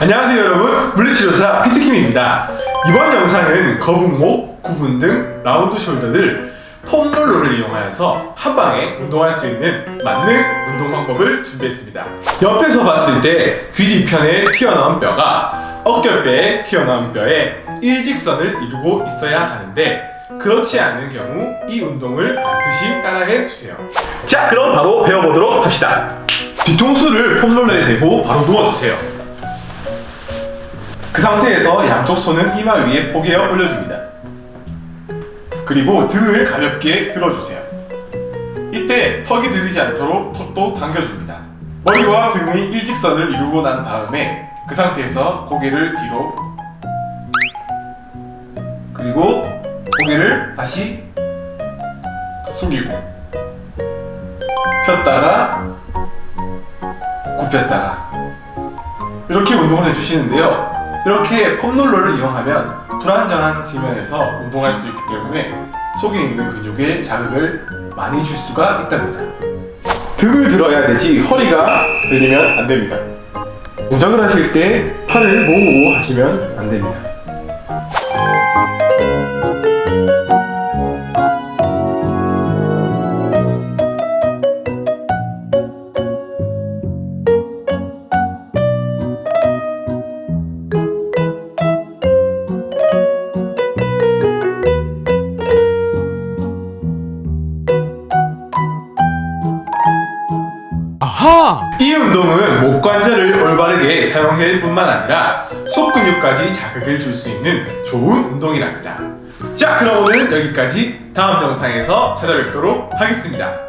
안녕하세요 여러분. 물리치료사 피트킴입니다. 이번 영상은 거북목, 구분 등 라운드 숄더를 폼롤러를 이용하여서 한 방에 운동할 수 있는 맞는 운동 방법을 준비했습니다. 옆에서 봤을 때 귀 뒤편에 튀어나온 뼈가 어깨뼈에 튀어나온 뼈에 일직선을 이루고 있어야 하는데 그렇지 않은 경우 이 운동을 반드시 따라해 주세요. 자 그럼 바로 배워보도록 합시다. 뒤통수를 폼롤러에 대고 바로 누워주세요 그 상태에서 양쪽 손은 이마 위에 포개어 올려줍니다. 그리고 등을 가볍게 들어주세요. 이때 턱이 들리지 않도록 턱도 당겨줍니다. 머리와 등의 일직선을 이루고 난 다음에 그 상태에서 고개를 뒤로 그리고 고개를 다시 숙이고 폈다가 굽혔다가 이렇게 운동을 해주시는데요. 이렇게 폼롤러를 이용하면 불안정한 지면에서 운동할 수 있기 때문에 속에 있는 근육에 자극을 많이 줄 수가 있답니다. 등을 들어야 되지 허리가 들리면 안 됩니다. 동작을 하실 때 팔을 모으고 하시면 안 됩니다. 아하! 이 운동은 목 관절을 올바르게 사용할 뿐만 아니라 속 근육까지 자극을 줄 수 있는 좋은 운동이랍니다. 자, 그럼 오늘 여기까지 다음 영상에서 찾아뵙도록 하겠습니다.